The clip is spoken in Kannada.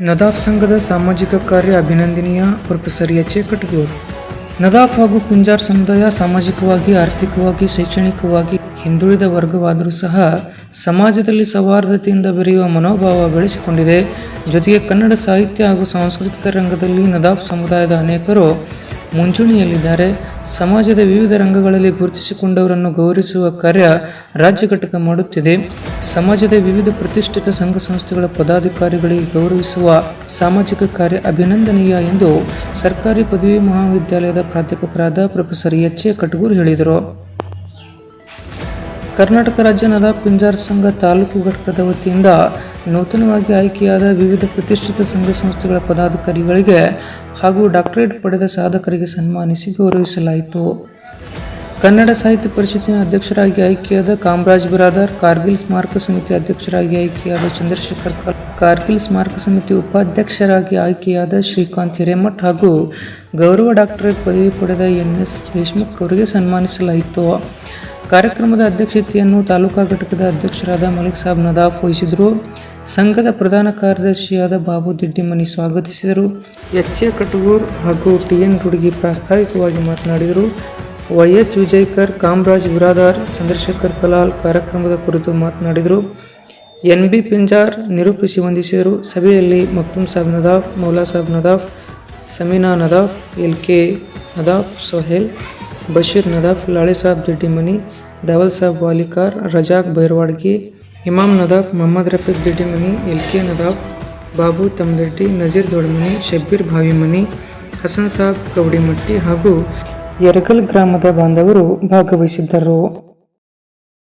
ನದಾಫ್ ಸಂಘದ ಸಾಮಾಜಿಕ ಕಾರ್ಯ ಅಭಿನಂದನೀಯ professor H A Katagur. Nadaf ಹಾಗೂ ಕುಂಜಾರ್ ಸಮುದಾಯ ಸಾಮಾಜಿಕವಾಗಿ, ಆರ್ಥಿಕವಾಗಿ, ಶೈಕ್ಷಣಿಕವಾಗಿ ಹಿಂದುಳಿದ ವರ್ಗವಾದರೂ ಸಹ ಸಮಾಜದಲ್ಲಿ ಸೌಹಾರ್ದತೆಯಿಂದ ಬೆರೆಯುವ ಮನೋಭಾವ ಬೆಳೆಸಿಕೊಂಡಿದೆ. ಜೊತೆಗೆ ಕನ್ನಡ ಸಾಹಿತ್ಯ ಹಾಗೂ ಸಾಂಸ್ಕೃತಿಕ ರಂಗದಲ್ಲಿ ನದಾಫ್ ಸಮುದಾಯದ ಅನೇಕರು ಮುಂಚೂಣಿಯಲ್ಲಿದ್ದಾರೆ. ಸಮಾಜದ ವಿವಿಧ ರಂಗಗಳಲ್ಲಿ ಗುರುತಿಸಿಕೊಂಡವರನ್ನು ಗೌರವಿಸುವ ಕಾರ್ಯ ರಾಜ್ಯ ಘಟಕ ಮಾಡುತ್ತಿದೆ. ಸಮಾಜದ ವಿವಿಧ ಪ್ರತಿಷ್ಠಿತ ಸಂಘ ಸಂಸ್ಥೆಗಳ ಪದಾಧಿಕಾರಿಗಳಿಗೆ ಗೌರವಿಸುವ ಸಾಮಾಜಿಕ ಕಾರ್ಯ ಅಭಿನಂದನೀಯ ಎಂದು ಸರ್ಕಾರಿ ಪದವಿ ಮಹಾವಿದ್ಯಾಲಯದ ಪ್ರಾಧ್ಯಾಪಕರಾದ ಪ್ರೊಫೆಸರ್ ಎಚ್ ಎ ಕಟಗೂರ್ ಹೇಳಿದರು. ಕರ್ನಾಟಕ ರಾಜ್ಯ ನದಾ ಪಿಂಜಾರ್ ಸಂಘ ತಾಲೂಕು ಘಟಕದ ವತಿಯಿಂದ ನೂತನವಾಗಿ ಆಯ್ಕೆಯಾದ ವಿವಿಧ ಪ್ರತಿಷ್ಠಿತ ಸಂಘ ಸಂಸ್ಥೆಗಳ ಪದಾಧಿಕಾರಿಗಳಿಗೆ ಹಾಗೂ ಡಾಕ್ಟರೇಟ್ ಪಡೆದ ಸಾಧಕರಿಗೆ ಸನ್ಮಾನಿಸಿ ಗೌರವಿಸಲಾಯಿತು. ಕನ್ನಡ ಸಾಹಿತ್ಯ ಪರಿಷತ್ತಿನ ಅಧ್ಯಕ್ಷರಾಗಿ ಆಯ್ಕೆಯಾದ ಕಾಮರಾಜ್ ಬಿರಾದಾರ್, ಕಾರ್ಗಿಲ್ ಸ್ಮಾರಕ ಸಮಿತಿ ಅಧ್ಯಕ್ಷರಾಗಿ ಆಯ್ಕೆಯಾದ ಚಂದ್ರಶೇಖರ್ ಕಾರ್ಗಿಲ್ ಸ್ಮಾರಕ ಸಮಿತಿ ಉಪಾಧ್ಯಕ್ಷರಾಗಿ ಆಯ್ಕೆಯಾದ ಶ್ರೀಕಾಂತ್ ಹಿರೇಮಠ್ ಹಾಗೂ ಗೌರವ ಡಾಕ್ಟರೇಟ್ ಪದವಿ ಪಡೆದ ಎನ್ ಎಸ್ ದೇಶ್ಮುಖ್ ಅವರಿಗೆ ಸನ್ಮಾನಿಸಲಾಯಿತು. ಕಾರ್ಯಕ್ರಮದ ಅಧ್ಯಕ್ಷತೆಯನ್ನು ತಾಲೂಕಾ ಘಟಕದ ಅಧ್ಯಕ್ಷರಾದ ಮಲಿಕ್ ಸಾಬ್ ನದಾಫ್ ವಹಿಸಿದರು. ಸಂಘದ ಪ್ರಧಾನ ಕಾರ್ಯದರ್ಶಿಯಾದ ಬಾಬು ದಿಡ್ಡಿಮನಿ ಸ್ವಾಗತಿಸಿದರು. ಎಚ್ ಎ ಕಟಗೂರ್ ಹಾಗೂ ಟಿ ಎನ್ ರುಡ್ಗಿ ಪ್ರಾಸ್ತಾವಿಕವಾಗಿ ಮಾತನಾಡಿದರು. ವೈ ಎಚ್ ವಿಜಯ್ಕರ್, ಕಾಮರಾಜ್ ಬಿರಾದಾರ್ ಚಂದ್ರಶೇಖರ್ ಕಲಾಲ್ ಕಾರ್ಯಕ್ರಮದ ಕುರಿತು ಮಾತನಾಡಿದರು. ಎನ್ ಬಿ ಪಿಂಜಾರ್ ನಿರೂಪಿಸಿ ವಂದಿಸಿದರು. ಸಭೆಯಲ್ಲಿ Maktum Sab Nadaf, Moula Sab Nadaf, Sameena Nadaf, L K Nadaf, Sohail, Basheer Nadaf, Lale Sab Diddimani Daval Sab Valikar, Razak Bairwadgi, Imam Nadaf, Mohammed Rafiq Diddimani L K Nadaf, Babu Tamdaddi Nazeer Dodmani, Shabbir Bhavimani, Hasan Sab, Kavadimatti ಹಾಗೂ ಯರಗಲ್ ಗ್ರಾಮದ ಬಾಂಧವರು ಭಾಗವಹಿಸಿದ್ದರು.